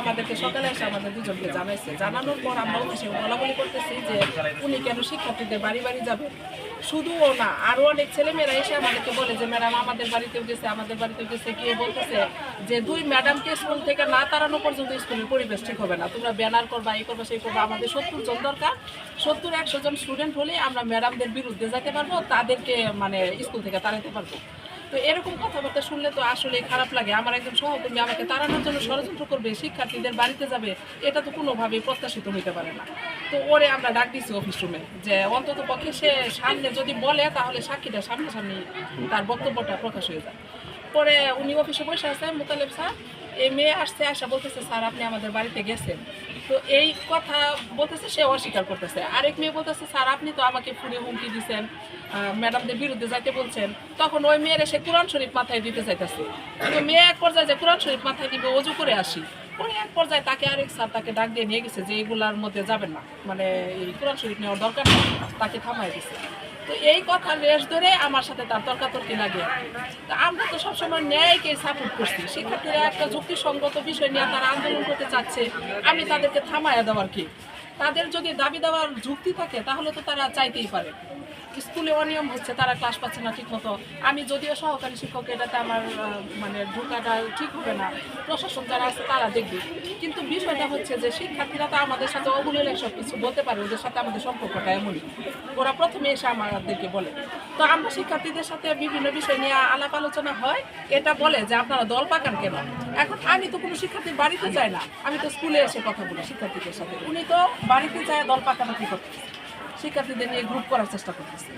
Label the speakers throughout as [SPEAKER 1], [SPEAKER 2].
[SPEAKER 1] আমাদেরকে
[SPEAKER 2] সকালে এসে আমাদের দুজনকে জানাইছে। জানানোর পর আমরা অফিসে বলা বলি করতেছি যে উনি কেন শিক্ষার্থীদের বাড়ি বাড়ি যাবে। শুধু ও না, আরও অনেক ছেলেমেয়েরা এসে আমাদেরকে বলে যে, ম্যাডাম, আমাদের বাড়িতেও গেছে, আমাদের বাড়িতেও গেছে। গিয়ে বলতেছে যে, দুই ম্যাডামকে স্কুল থেকে না তাড়ানো পর্যন্ত স্কুলের পরিবেশ ঠিক হবে না। তোমরা ব্যানার করবা এই করবা, সেই করবা। আমাদের সত্তর জন দরকার। সত্তর, একশো জন স্টুডেন্ট হলে আমরা ম্যাডামদের বিরুদ্ধে যেতে পারব, তাদেরকে মানে স্কুল থেকে তাড়াতে পারব। তো এরকম কথাবার্তা শুনলে তো আসলে খারাপ লাগে। আমার একজন সহকর্মী আমাকে তাড়ানোর জন্য ষড়যন্ত্র করবে, শিক্ষার্থীদের বাড়িতে যাবে, এটা তো কোনোভাবেই প্রত্যাশিত হইতে পারে না। তো ওরে আমরা ডাক দিছি অফিস রুমে যে অন্তত পক্ষে সে সামনে যদি বলে, তাহলে সাক্ষীটা সামনাসামনি তার বক্তব্যটা প্রকাশ হয়ে যায়। পরে উনি অফিসে বসে আছে, মোতালেব স্যার। এই মেয়ে আসছে, আসা বলতেছে, স্যার, আপনি আমাদের বাড়িতে গেছেন। তো এই কথা বলতেছে, সে অস্বীকার করতেছে। আরেক মেয়ে বলতেছে, স্যার, আপনি তো আমাকে ফুলে হুমকি দিচ্ছেন ম্যাডামদের বিরুদ্ধে যাইতে বলছেন। তখন ওই মেয়ের এসে কোরআন শরীফ মাথায় দিতে চাইতেছে তো মেয়ে এক পর্যায়ে যে কোরআন শরীফ মাথায় দিবে অজু করে আসি। পরে এক পর্যায়ে তাকে আরেক স্যার তাকে ডাক দিয়ে নিয়ে গেছে যে, এগুলার মধ্যে যাবেন না। মানে এই কোরআন শরীফ নেওয়ার দরকার তাকে থামাই দিছে। তো এই কথা রেশ ধরে আমার সাথে তার তর্কাতর্কি লাগে। তা আমরা তো সবসময় ন্যায়কে সাপোর্ট করছি। শিক্ষার্থীরা একটা যুক্তিসঙ্গত বিষয় নিয়ে তারা আন্দোলন করতে চাচ্ছে, আমি তাদেরকে থামায়া দেওয়ার কি? তাদের যদি দাবি দেওয়ার যুক্তি থাকে, তাহলে তো তারা চাইতেই পারে। স্কুলে অনিয়ম হচ্ছে, তারা ক্লাস পাচ্ছে না ঠিকমতো। আমি যদিও সহকারী শিক্ষক, এটাতে আমার মানে ঢোকাটা ঠিক হবে না। প্রশাসন যারা আছে, তারা দেখবে। কিন্তু বিষয়টা হচ্ছে যে, শিক্ষার্থীরা তো আমাদের সাথে অবলীলে সব কিছু বলতে পারে, ওদের সাথে আমাদের সম্পর্কটা এমনই। ওরা প্রথমে এসে আমাদেরকে বলে। তো আমরা শিক্ষার্থীদের সাথে বিভিন্ন বিষয় নিয়ে আলাপ আলোচনা হয়। এটা বলে যে, আপনারা দল পাকান কেন? এখন আমি তো কোনো শিক্ষার্থীর বাড়িতে যাই না। আমি তো স্কুলে এসে কথা বলি শিক্ষার্থীদের সাথে। উনি তো বাড়িতে যায়, দল পাকাপাকি করতেছে? শিক্ষার্থীদের নিয়ে গ্রুপ করার চেষ্টা করতেছে।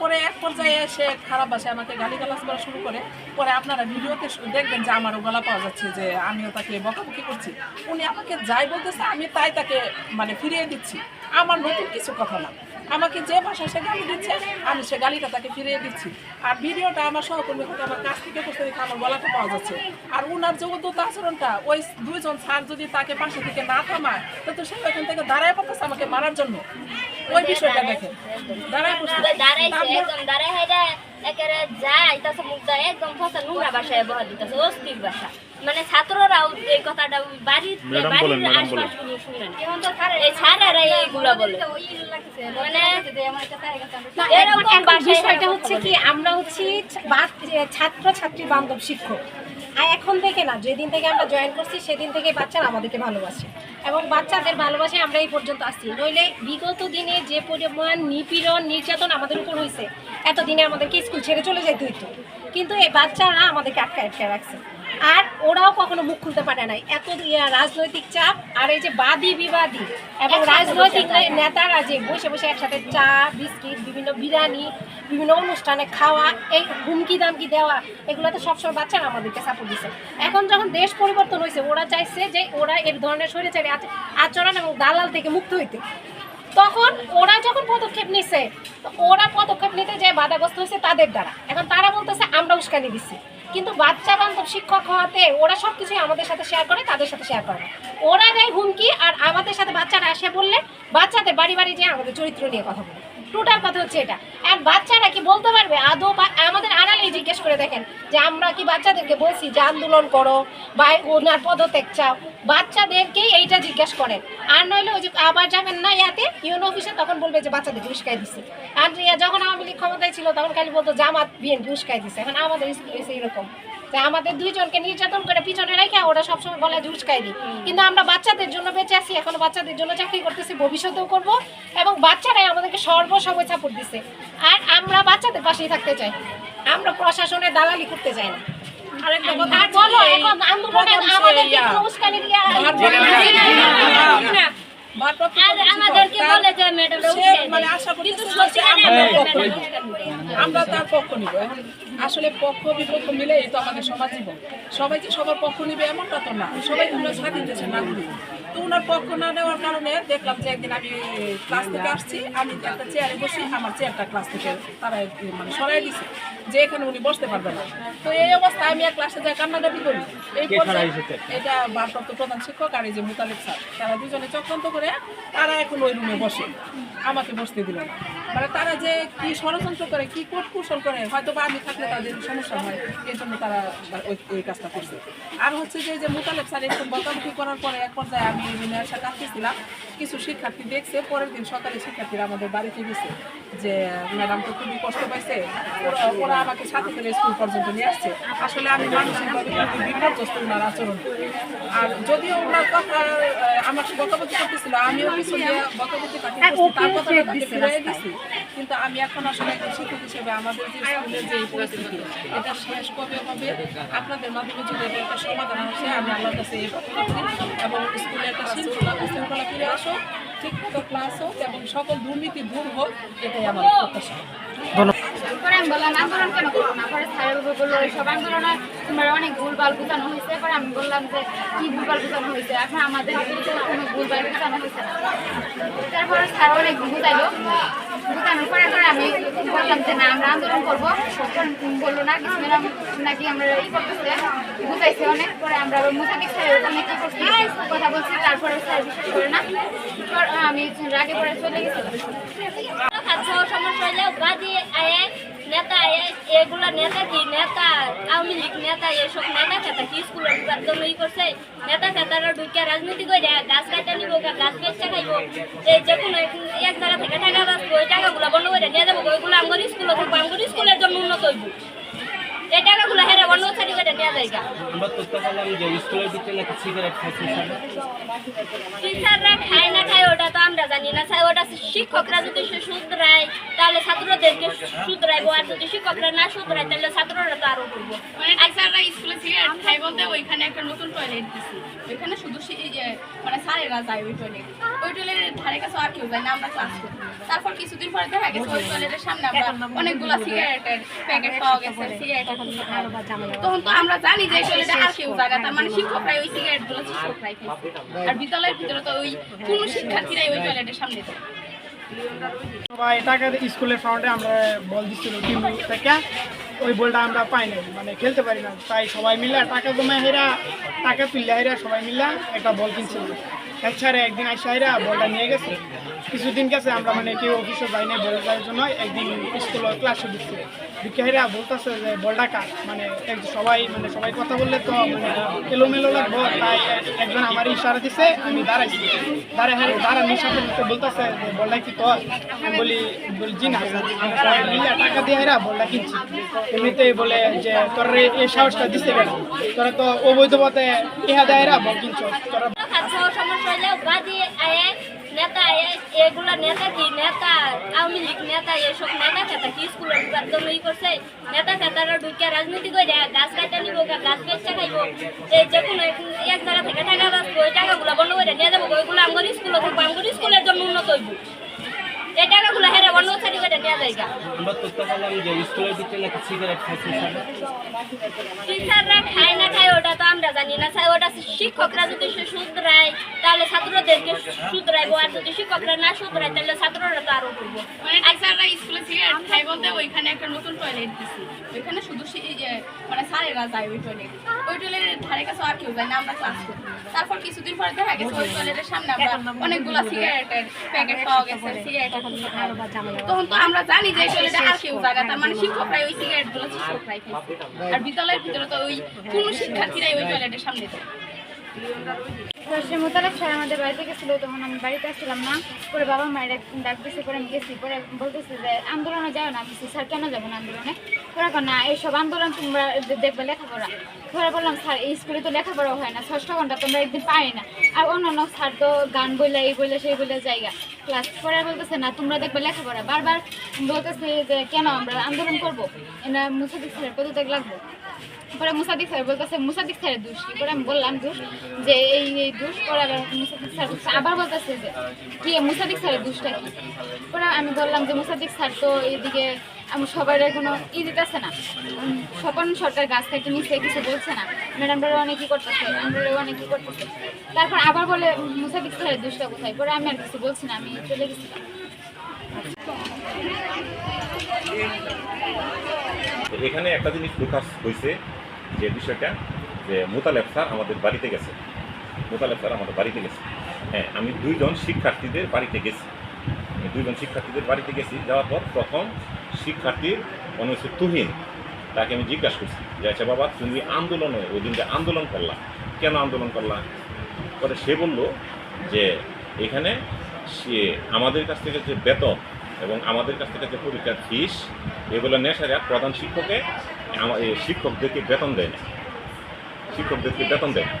[SPEAKER 2] পরে এক পর্যায়ে সে খারাপ ভাষায় আমাকে গালিগালাজ করা শুরু করে। পরে আপনারা ভিডিওতে দেখবেন যে আমারও গলা পাওয়া যাচ্ছে যে আমিও তাকে বকাবকি করছি। উনি আমাকে যাই বলতেছে, আমি তাই তাকে মানে ফিরিয়ে দিচ্ছি। আমার নতুন কিছু কথা না। আমাকে যে ভাষায় সে গালি দিচ্ছে, আমি সে গালিটা তাকে ফিরিয়ে দিচ্ছি। আর ভিডিওটা আমার সহকর্মী থেকে আমার কাছ থেকে করতে দেখে আমার গলাটা পাওয়া যাচ্ছে। আর উনার যে উদ্যত আচরণটা, ওই দুইজন স্যার যদি তাকে পাশে থেকে না থামায় তো তো সে ওইখান থেকে দাঁড়ায় পড়তেছে আমাকে মারার জন্য। ওই বিষয়টা দেখেন। দাঁড়ায়
[SPEAKER 3] দাঁড়াইছে একদম দাঁড়াই হাইরা একেবারে যায় তাছে মুখটা একদম ফসা নোংরা ভাষায় বহা দিতেছে অস্থির ভাষা মানে ছাত্ররাও এই কথাটা বাড়ির বাড়ির আশপাশগুলো শুনেন। এই ছাড়ারা এইগুলা বলে। মানে এরকম বাসায়
[SPEAKER 1] হচ্ছে কি আমরা হচ্ছি ছাত্র ছাত্রী বান্ধব শিক্ষক। আর এখন থেকে না, যেদিন থেকে আমরা জয়েন করছি, সেদিন থেকে বাচ্চারা আমাদেরকে ভালোবাসে। এবং বাচ্চাদের ভালোবাসে আমরা এই পর্যন্ত আসছি। নইলে বিগত দিনে যে পরিমাণ নিপীড়ন, নির্যাতন আমাদের উপর হয়েছে এতদিনে আমাদেরকে স্কুল ছেড়ে চলে যেতে হইতো। কিন্তু এই বাচ্চারা আমাদেরকে আটকে আটকে রাখছে। আর ওরাও কখনো মুখ খুলতে পারে নাই। এত ইয়া রাজনৈতিক চাপ আর এই যে বাদী বিবাদী এবং রাজনৈতিক নেতারা যে বসে বসে একসাথে চা বিস্কিট বিভিন্ন বিরিয়ানি বিভিন্ন অনুষ্ঠানে খাওয়া এই হুমকি দামকি দেওয়া এগুলো তো সবসময় বাচ্চারা আমাদেরকে সাপোর্ট দিচ্ছে এখন যখন দেশ পরিবর্তন হয়েছে ওরা চাইছে যে ওরা এর ধরনের স্বৈরাচারী আচ- আচরণ এবং দালাল থেকে মুক্ত হইতে। তখন ওরা যখন পদক্ষেপ নিছে ওরা পদক্ষেপ নিতে যে বাধাগ্রস্ত হয়েছে তাদের দ্বারা। এখন তারা বলতেছে, আমরা উস্কানি দিচ্ছি কিন্তু বাচ্চা বান্ধব শিক্ষক হওয়াতে ওরা সব কিছুই আমাদের সাথে শেয়ার করে, তাদের সাথে শেয়ার করে ওরা দেয় হুমকি, আর আমাদের সাথে বাচ্চারা আসে বললে বাচ্চাদের বাড়ি বাড়ি যেয়ে আমাদের চরিত্র নিয়ে কথা বলে। টোটাল কথা হচ্ছে এটা। আর বাচ্চারা কি বলতে পারবে? আদৌ আমাদের আড়ালেই জিজ্ঞেস করে দেখেন যে আমরা কি বাচ্চাদেরকে বলছি, যে আন্দোলন করো বা ওনার পদত্যাগ চাও? বাচ্চাদেরকেই এইটা জিজ্ঞেস করেন। আর নইলে ওই যে আবার যাবেন না ইয়াতে, ইউনো অফিসে তখন বলবে যে বাচ্চাদের উস্কাই দিচ্ছে আর যখন আওয়ামী লীগ ক্ষমতায় ছিল, তখন খালি বলতো জামাত বিএনপি উস্কাই দিচ্ছে এখন আমাদের স্কুলে এসে এরকম যে আমাদের দুইজনকে নির্যাতন করে পিছনে রেখে ওরা সবসময় বলে উস্কাই দিই কিন্তু আমরা বাচ্চাদের জন্য বেঁচে আছি এখন বাচ্চাদের জন্য চাকরি করতেছি ভবিষ্যতেও করব এবং বাচ্চারাই আমাদেরকে সর্বসময় সাপোর্ট দিছে আর আমরা বাচ্চাদের পাশেই থাকতে চাই আমরা প্রশাসনের দালালি করতে চাই না
[SPEAKER 2] আরেকটা কথা
[SPEAKER 1] বলো এখন আন্দোলনে আমাদেরকে উস্কানি দিয়া
[SPEAKER 2] মানে আশা
[SPEAKER 3] কিন্তু
[SPEAKER 2] করতেছে
[SPEAKER 3] সত্যি
[SPEAKER 2] যে আমরা তার পক্ষ নিব। এখন আসলে পক্ষ বিপক্ষ মিলে এই তো আমাদের সমাজ জীবন। সবাই যে সবার পক্ষ নিবে এমনটা তো না। সবাই তো আমরা স্বাধীন দেশের নাগরিক তো ওনার পক্ষ না নেওয়ার কারণে দেখলাম যে একদিন আমি ক্লাস থেকে আসছি আমি একটা চেয়ারে বসি আমার চেয়ারটা ক্লাস থেকে তারা মানে সরাই দিছে যে এখানে উনি বসতে পারবে না। তো এই অবস্থায় আমি এক ক্লাসে যাই কান্নাকাটি করি। এই পর্যায়ে এটা ভারপ্রাপ্ত প্রধান শিক্ষক আর এই যে মুতালিক স্যার। তারা দুজনে চক্রান্ত করে তারা এখন ওই রুমে বসে। আমাকে বসতে দিল না। মানে তারা যে কি ষড়যন্ত্র করে, কি কুশল করে, হয়তো বা আমি থাকলে তাদের সমস্যা হয়, এই জন্য তারা ওই ওই কাজটা করছে। আর হচ্ছে যে যে মোতালেব স্যার একটু বকাবকি করার পরে এক পর্যায়ে আমি রুমে আসা কিছু শিক্ষার্থী দেখছে, পরের দিন সকালে শিক্ষার্থীরা আমাদের বাড়িতে গেছে। যে ম্যাডাম তো খুবই কষ্ট পাইছে ওরা আমাকে সাথে করে স্কুল পর্যন্ত নিয়ে আসছে। আসলে আমি মানসিকভাবে বিপর্যস্ত ওনার আচরণ। আর যদিও ওনার কথা আমার বকাবকি করতেছিল আমিও কিছু বকাবকি তাকে তার কথাটা তাকে ফিরিয়ে দিছি। কিন্তু আমি এখন আসলে শিক্ষক হিসেবে আমাদের যে স্কুলের যে পরিস্থিতি এটা শেষ কবে হবে আপনাদের মাধ্যমে যদি এটা একটা সমাধান আসে আমি আল্লাহর কাছে এবং স্কুলে একটা শৃঙ্খলা শৃঙ্খলা ফিরে আসো ঠিকমতো ক্লাস হোক এবং সকল দুর্নীতি দূর হোক, এটাই আমার প্রত্যাশা।
[SPEAKER 4] অনেক ভুলভাল বুঝানো হয়েছে। পরে আমি বললাম যে, কি ভুলভাল বুঝানো হয়েছে? এখন আমাদের কোনো ভুলভাল বুঝানো হয়েছে তারপরে স্যার অনেক বুঝাইলো। বুঝানোর পরে আমি বললাম যে, না, আমরা আন্দোলন করব। বলল, না, কিছু নাকি আমরা ই অনেক। পরে আমরা মুসাফিক স্যারের ওখানে কি করছি? কথা বলছি তারপরে স্যার বিশ্বাস করে না। আমি রাগে পরে চলে গেছিলাম।
[SPEAKER 3] খাদ্য সমস্যা হলেও বাদী আয়ে, নেতা এগুলা নেতা কি? নেতা, আওয়ামী লীগ, নেতা, এসব নেতা খেতা কি? স্কুলের জন্য ই করছে। নেতা খেতারা ঢুকে রাজনীতি করে গাছ কাটা নিব গাছ বেচা খাইব। এই যে কোনো এক জায়গা থেকে টাকা বাঁচবো ওই টাকাগুলো বন্ধ করে নিয়ে যাব, ওইগুলো আমার স্কুলে থাকব আমার স্কুলের জন্য উন্নত হইব। এই টাকাগুলো হেরে বন্ধ সার্টিফিকেটে নিয়ে যায়
[SPEAKER 5] আমরা তথ্য পেলাম যে স্কুলের ভিতরে নাকি সিগারেট খাচ্ছে
[SPEAKER 3] টিচাররা খায় না খায় ওটা তো আমরা জানি না। স্যার ওটা শিক্ষকরা যদি শুধরায় তাহলে ছাত্রদেরকে শুধরাইবো। আর যদি শিক্ষকরা না শুধরায় তাহলে ছাত্ররা তো আরও করব।
[SPEAKER 6] মানে টিচাররা স্কুলে সিগারেট খাই বলতে ওইখানে একটা নতুন টয়লেট দিছি। ওইখানে শুধু মানে স্যারেরা যায় ওই টয়লেট ওই টয়লেটের ধারে কাছে আর কেউ যায় না আমরা ক্লাস করি। তারপর কিছুদিন পরে দেখা গেছে ওই টয়লেটের সামনে আমরা অনেকগুলো সিগারেটের প্যাকেট পাওয়া গেছে। সিগারেট তখন তো আমরা জানি যে টয়লেটে আর কেউ না তার মানে শিক্ষকরাই ওই সিগারেটগুলো শিক্ষকরাই খাইছে। আর বিদ্যালয়ের ভিতরে তো ওই কোনো শিক্ষার্থীরাই ওই টয়লেটের সামনে যায়।
[SPEAKER 7] স্কুলের ফ্রন্টে আমরা বল দিচ্ছিল ওই বলটা আমরা পাই নাই মানে খেলতে পারি না। তাই সবাই মিলে টাকা জমা হেরা টাকা তুললে হেরা সবাই মিলে একটা বল কিনছিল। এছাড়া একদিন আইসা হেরা বলটা নিয়ে গেছে। কিছুদিন গেছে, আমরা মানে কেউ অফিসে যাই নাই বল দেওয়ার জন্য একদিন স্কুল ক্লাসে ঢুকছে। ঢুকে হেরা বলতেছে যে, বলটা কার? মানে এক- সবাই মানে সবাই কথা বললে তো মানে এলোমেলো লাগবো, তাই একজন আমার ইশারা দিছে, আমি দাঁড়াইছি। দাঁড়াই হেরে দাঁড়ানোর সাথে বলতেছে যে, বলটা কি তোর? আমি বলি বলি, জি না মিলে টাকা দিয়ে হেরা বলটা কিনছি। এমনিতেই বলে যে, তোর এই- সাহসটা দিচ্ছে কেন? তোরা তো অবৈধ পথে ইহা দেয় বল কিনছো। তোরা
[SPEAKER 3] সমস্যা হলেও বাদী আয়ে নেতা আয়ে এগুলা নেতা কি নেতা, আওয়ামী লীগ নেতা, এসব নেতা খেতা কি স্কুলের জন্য ই করছে? নেতা খেতারা ঢুকিয়া রাজনীতি করে গাছ কাটা নিব গাছ বেচা খাইব। এই যে কোনো এক জায়গা থেকে টাকা বাঁচবো ওই টাকাগুলো বন্ধ করে নিয়ে যাব ওইগুলো স্কুলে স্কুলের জন্য উন্নত হইব। এই টাকাগুলো হেরে বন্ধ
[SPEAKER 5] আমরা তথ্য পেলাম যে স্কুলের ভিতরে নাকি সিগারেট খাচ্ছে
[SPEAKER 3] টিচাররা খায় না খায় ওটা তো আমরা জানি না। স্যার ওটা শিক্ষকরা যদি শুধরায় তাহলে ছাত্রদেরকে শুধরাইবো। আর যদি শিক্ষকরা না শুধরায় তাহলে ছাত্ররা তো আরও করব
[SPEAKER 6] মানে টিচাররা স্কুলে সিগারেট খাই বলতে ওইখানে একটা নতুন টয়লেট দিছি। ওইখানে শুধু মানে স্যারেরা যায় ওই টয়লেট ওই টয়লেটের ধারে কাছে আর কেউ যায় না আমরা ক্লাস করি। তারপর কিছুদিন পরে দেখা গেছে ওই টয়লেটের সামনে আমরা অনেকগুলো সিগারেটের প্যাকেট পাওয়া গেছে সিগারেট তখন তো আমরা জানি যে টয়লেটে আর কেউ জায়গা তার মানে শিক্ষকরাই ওই সিগারেটগুলো খাইছে। আর বিদ্যালয়ের ভিতরে তো ওই কোনো শিক্ষার্থীরাই ওই টয়লেটের সামনে যায়।
[SPEAKER 4] সে মোতালেব স্যার আমাদের বাড়িতে গেছিল তখন আমি বাড়িতে আসছিলাম না। পরে বাবা মায়ের ডাক দিয়েছে পরে আমি গেছি, পরে বলতেছে যে, আন্দোলনে যাও না। আমি স্যার, কেন যাব না আন্দোলনে? পরে এখন না, এইসব আন্দোলন তোমরা দেখবে, লেখাপড়া। পরে বললাম, স্যার, এই স্কুলে তো লেখাপড়া হয় না, ষষ্ঠ ঘণ্টা তোমরা একদিন পাই না। আর অন্যান্য স্যার তো গান বইলে, এই বইলে, সেই বইলে জায়গা। ক্লাস পরে বলতেছে, না, তোমরা দেখবে লেখাপড়া। বারবার বলতেছে যে, কেন আমরা আন্দোলন করব? এনা মুসাফিক স্যারের পদত্যাগ লাগবো? পরে মুসাদিক স্যার বলতেছে মুসাদিক স্যারের দোষ করে আমি বললাম দোষ যে এই এই দোষ পরে আবার মুসাদিক স্যার আবার বলতেছে যে, কি মুসাদিক স্যারের দোষটা কি? পরে আমি বললাম যে মুসাদিক স্যার তো এইদিকে আমি সবার কোনো ই দিতেছে না। স্বপন সরকার গাছ থেকে নিচে কিছু বলছে না। ম্যাডামরা অনেক কি করতেছে আমরা অনেক কি করতেছে। তারপর আবার বলে মুসাদিক স্যারের দোষটা কোথায়? পরে আমি আর কিছু বলছি না, আমি চলে গেছিলাম
[SPEAKER 8] এখানে একটা জিনিস প্রকাশ হয়েছে যে বিষয়টা যে মোতালেব স্যার আমাদের বাড়িতে গেছে। মোতালেব স্যার আমাদের বাড়িতে গেছে। হ্যাঁ আমি দুইজন শিক্ষার্থীদের বাড়িতে গেছি। দুইজন শিক্ষার্থীদের বাড়িতে গেছি, যাওয়ার পর প্রথম শিক্ষার্থীর মনে হচ্ছে তুহিন। তাকে আমি জিজ্ঞাসা করছি, যে আচ্ছা বাবা, তুমি আন্দোলনে, ওই দিন যে আন্দোলন করলা, কেন আন্দোলন করলা? পরে সে বলল যে এখানে সে আমাদের কাছ থেকে যে বেতন এবং আমাদের কাছ থেকে যে পরীক্ষার ফিস, এগুলো নেশারা প্রধান শিক্ষকে আমা- এই শিক্ষকদেরকে বেতন দেয় না। শিক্ষকদেরকে বেতন দেয় না।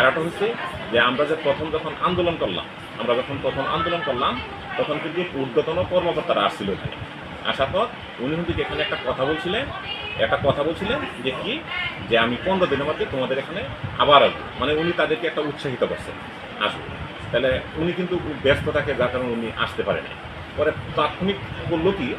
[SPEAKER 8] আর একটা হচ্ছে যে আমরা যে প্রথম যখন আন্দোলন করলাম, আমরা যখন প্রথম আন্দোলন করলাম, তখন কিন্তু ঊর্ধ্বতন কর্মকর্তারা আসছিল এখানে। আসার পর উনি কিন্তু এখানে একটা কথা বলছিলেন, একটা কথা বলছিলেন যে কি, যে আমি পনেরো দিনের মধ্যে তোমাদের এখানে আবার আসব। মানে উনি তাদেরকে একটা উৎসাহিত করছেন আসব তাহলে উনি কিন্তু ব্যস্ত থাকে, যার কারণে উনি আসতে পারে না পরে তাৎক্ষণিক করল কি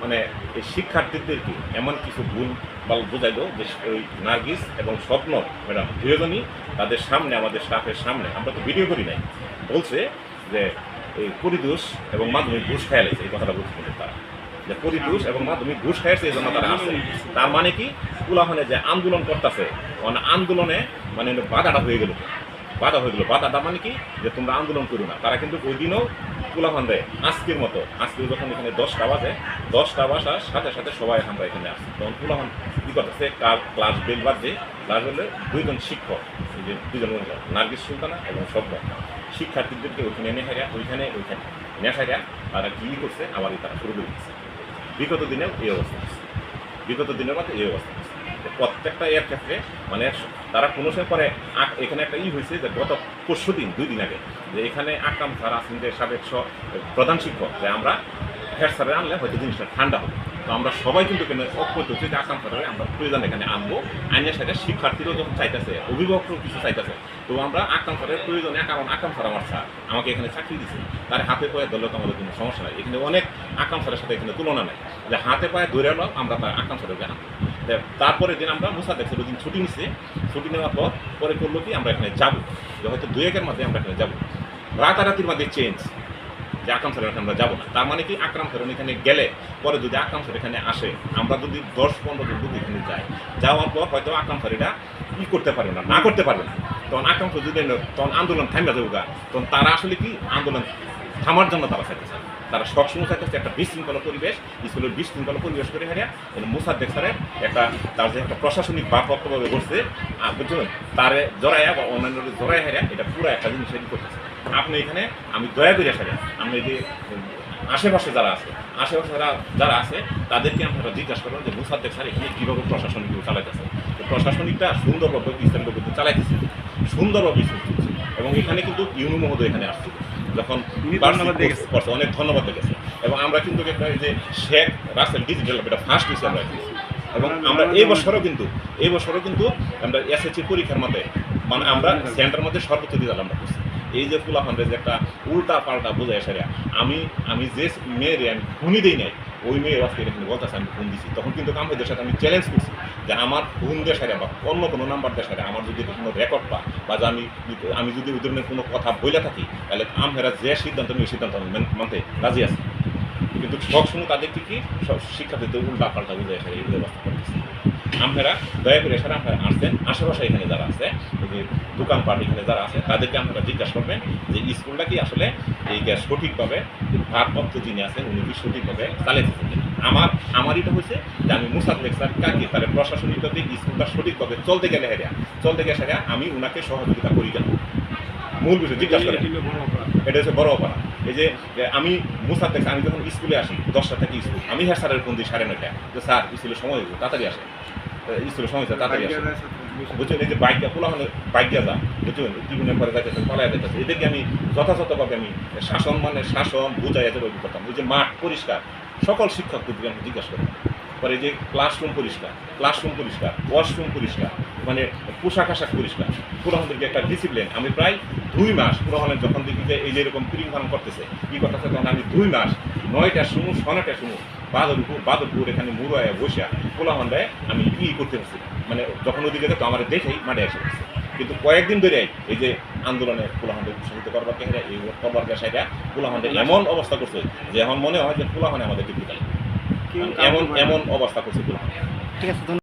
[SPEAKER 8] মানে এই শিক্ষার্থীদেরকে এমন কিছু গুণ বল বোঝাইলো যে ওই নার্গিস এবং স্বপ্ন ম্যাডাম দুজনই তাদের সামনে, আমাদের স্টাফের সামনে। আমরা তো ভিডিও করি নাই। বলছে যে এই পরিদোষ এবং মাধ্যমিক ঘুষ খেয়াল এই কথাটা বলছে তারা। যে পরিদোষ এবং মাধ্যমিক ঘুষ খাইছে এই জন্য তারা আসে তার মানে কি? কুলাহনে যে আন্দোলন করতেছে মানে আন্দোলনে মানে বাধাটা হয়ে গেল। বাধা হয়ে গেল। বাধাটা মানে কি? যে তোমরা আন্দোলন করো না। তারা কিন্তু ওই দিনও কুলাহন দেয়। আজকের মতো আজকে যখন এখানে দশটা বাজে, দশটা বাসার সাথে সাথে সবাই আমরা এখানে আসছি তখন কুলাহন কী করতেছে? কার ক্লাস বেল বাজছে ক্লাস বেলে দুইজন শিক্ষক, এই যে দুজন মহিলা, নার্গিস সুলতানা এবং স্বপ্ন শিক্ষার্থীদেরকে ওইখানে এনে হারিয়া, ওইখানে ওইখানে এনে হারিয়া তারা কী করছে? আবার তারা শুরু করে দিচ্ছে। বিগত দিনেও এই অবস্থা বিগত দিনের মধ্যে এই অবস্থা। প্রত্যেকটা এর ক্ষেত্রে মানে তারা কোনো সময় পরে এখানে একটা ই হয়েছে যে গত পরশু দিন, দুই দিন আগে, যে এখানে আকরাম স্যার আছেন যে সাবেক প্রধান শিক্ষক, যে আমরা হেড স্যারে আনলে হয়তো জিনিসটা ঠান্ডা হবে। তো আমরা সবাই কিন্তু এখানে ঐক্যত হচ্ছে যে আকরাম স্যারের আমরা প্রয়োজন এখানে আনব। আইনের সাথে শিক্ষার্থীরাও যখন চাইতেছে, অভিভাবকরাও কিছু চাইতেছে, তো আমরা আকরাম স্যারের প্রয়োজনে কারণ আকরাম স্যার আমার স্যার, আমাকে এখানে চাকরি দিচ্ছে তার হাতে পায়ে ধরলে তো আমাদের কোনো সমস্যা নাই। এখানে অনেক আকাম স্যারের সাথে এখানে তুলনা নেই। যে হাতে পায়ে ধরে আমরা তার আকরাম স্যারকে আনব। তারপরে দিন আমরা মুসা দেখছি দিন ছুটি নিচ্ছে ছুটি নেওয়ার পর পরে করল কি, আমরা এখানে যাব। হয়তো দু একের মধ্যে আমরা এখানে যাব। রাতারাতির মধ্যে চেঞ্জ যে আকরাম স্যারের আমরা যাব না। তার মানে কি, আকরাম স্যার এখানে গেলে, পরে যদি আকরাম স্যার এখানে আসে, আমরা যদি দশ, পনেরো জন যদি এখানে যাই, যাওয়ার পর হয়তো আকরাম স্যার এটা ই করতে পারবে না না করতে পারবে না। তখন আকরাম স্যার যদি তখন আন্দোলন থামবে যাব তখন তারা আসলে কি, আন্দোলন থামার জন্য তারা চাইতেছে। তারা সবসময় চাইতেছে একটা বিশৃঙ্খলা পরিবেশ স্কুলের বিশৃঙ্খলা পরিবেশ করে হারিয়া মুসাদ্দেক স্যারের একটা তার যে একটা প্রশাসনিক বসছে আহ, বুঝছেন? তারে জড়াইয়া বা অন্যান্য জড়াই হারিয়া এটা পুরো একটা জিনিস করতেছে আপনি এখানে আমি দয়া করে সারি আপনি যে আশেপাশে যারা আছে আশেপাশে যারা যারা আছে তাদেরকে আপনারা জিজ্ঞাসা করবেন যে মুসাদ্দেক স্যার এখানে কীভাবে প্রশাসনিক চালাইতেছে? প্রশাসনিকটা সুন্দরভাবে ইসলাম গতিতে চালাইতেছে। সুন্দরভাবে এবং এখানে কিন্তু ইউনু মহোদয় এখানে আসছিল যখন করছে অনেক ধন্যবাদ দেখেছে এবং আমরা কিন্তু যে শেখ রাসেল ডিজিটাল এটা ফার্স্ট হিসেবে আমরা। এবং আমরা এই বছরও কিন্তু এই বছরও কিন্তু আমরা এসএসসি পরীক্ষার মধ্যে মানে আমরা সেন্টার মধ্যে সর্বোচ্চ দিয়ে আমরা করছি এই যে ফুলাফান্ডের যে একটা উল্টা পাল্টা বোঝায় সারিয়া আমি আমি যে মেয়েরে আমি খুনি দিই নাই ওই মেয়ে আজকে এখানে বলতেছে, আমি ফোন দিছি। তখন কিন্তু কামড়েদের সাথে আমি চ্যালেঞ্জ করছি যে আমার ফোন দিয়ে সারে বা অন্য কোনো নাম্বার দেশারে আমার যদি কোনো রেকর্ড পা বা যে আমি আমি যদি ওই ধরনের কোনো কথা বলে থাকি, তাহলে আমরা যে সিদ্ধান্ত নিয়ে সিদ্ধান্ত মানতে রাজি আছে। কিন্তু সবসময় তাদেরকে কি, সব শিক্ষার্থীদের উল্টা পাল্টা বুঝে এখানে এই ব্যবস্থা আপনারা দয়া করে এখানে আপনারা আসছেন আশেপাশে এখানে যারা আছে এই যে দোকানপাট এখানে যারা আছে তাদেরকে আপনারা জিজ্ঞাসা করবেন যে স্কুলটা কি আসলে এই গ্যাস সঠিকভাবে ভারপ্রাপ্ত যিনি আছেন উনি কি সঠিকভাবে চালাইতেছেন কিনা। আমার আমার এটা হচ্ছে যে আমি মুসাদ লেকচার কাকে তাহলে প্রশাসনিক প্রশাসনিকভাবে স্কুলটা সঠিকভাবে চলতে গেলে হেরিয়া চলতে গেলে হেরিয়া আমি ওনাকে সহযোগিতা করি কেন? মূল বিষয় জিজ্ঞাসা করেন। এটা হচ্ছে বড় অপরাধ। এই যে আমি মুসাদ আমি যখন স্কুলে আসি দশটা থেকে স্কুল আমি হ্যাঁ স্যারের ফোন দিই সাড়ে নয়টা যে স্যার স্কুলের সময় হয়েছে তাড়াতাড়ি আসে স্কুলের সময় হয়েছে তাড়াতাড়ি আসে বুঝছেন এই যে বাইক হলে বাইক দিয়ে যা বুঝছেন টিফিনের পরে যাইতেছে পালায় যাইতেছে এদেরকে আমি যথাযথভাবে আমি শাসন মানে শাসন বুঝাই যেতে করতাম ওই যে মাঠ পরিষ্কার সকল শিক্ষকদেরকে আমি জিজ্ঞাসা করি। পরে যে ক্লাসরুম পরিষ্কার ক্লাসরুম পরিষ্কার ওয়াশরুম পরিষ্কার মানে পোশাক আশাক পরিষ্কার পুরাহনদেরকে একটা ডিসিপ্লিন আমি প্রায় দুই মাস পুরাহনের যখন দেখি যে এই যে এরকম ক্রিম করতেছে কি করতেছে তখন আমি দুই মাস নয়টার সময় সনাটার সময় বাদরপুর বাদরপুর এখানে মুরায় বসে পোলাহন্ডায় আমি ই করতে পারছি মানে যখন ওদিকে তো আমার দেখেই মাঠে এসে পড়ছে। কিন্তু কয়েকদিন ধরে এই যে আন্দোলনে পোলাহন্ডে উৎসাহিত করবার কেহারা এই করবার পেশাইটা পোলাহন্ডে এমন অবস্থা করছে যে এখন মনে হয় যে পোলাহনে আমাদের ডিগ্রি এমন এমন অবস্থা করছে পোলাহন্ডে
[SPEAKER 7] ঠিক আছে